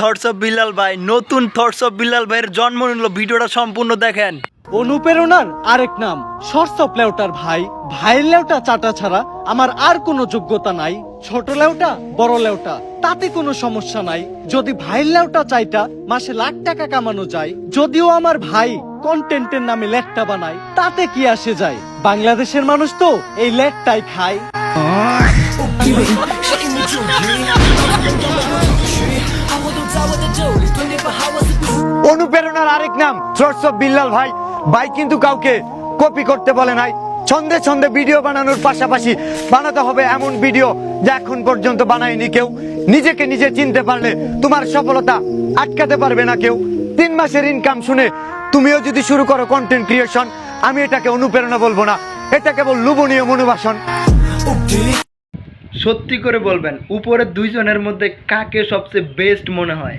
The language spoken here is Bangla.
থটস অফ বিল্লাল ভাই নতুন থটস অফ বিল্লাল ভাইয়ের জন্ম নিল ভিডিওটা সম্পূর্ণ দেখেন। অনুপ্রেরণার আরেক নাম শর্টস অফ লেউটার ভাই। ভাইয়ের লেউটা চাটা ছাড়া আমার আর কোনো যোগ্যতা নাই। ছোট লেউটা বড় লেউটা তাতে কোনো সমস্যা নাই। যদি ভাইয়ের লেউটা চাইটা মাসে লাখ টাকা কামানো যায়। যদিও আমার ভাই কন্টেন্টের নামে লেটটা বানায় তাতে কি আসে যায়? বাংলাদেশের মানুষ তো এই লেটটাই খায়। অনুপ্রেরণার আরেক নাম সোর্স বিল্লাল ভাই। ভাই কিন্তু কাউকে কপি করতে বলে নাই। ছন্দে ছন্দে ভিডিও বানানোর পাশাপাশি বানাতে হবে এমন ভিডিও যা এখন পর্যন্ত বানায়নি কেউ। নিজেকে নিজে চিনতে পারলে তোমার সফলতা আটকাতে পারবে না কেউ। তিন মাসের ইনকাম শুনে তুমিও যদি শুরু করো কন্টেন্ট ক্রিয়েশন আমি এটাকে অনুপ্রেরণা বলব না। এটা কেবল লুবনীয় মনোবাসন। সত্যি করে বলবেন উপরের দুইজনের মধ্যে কাকে সবচেয়ে বেস্ট মনে হয়?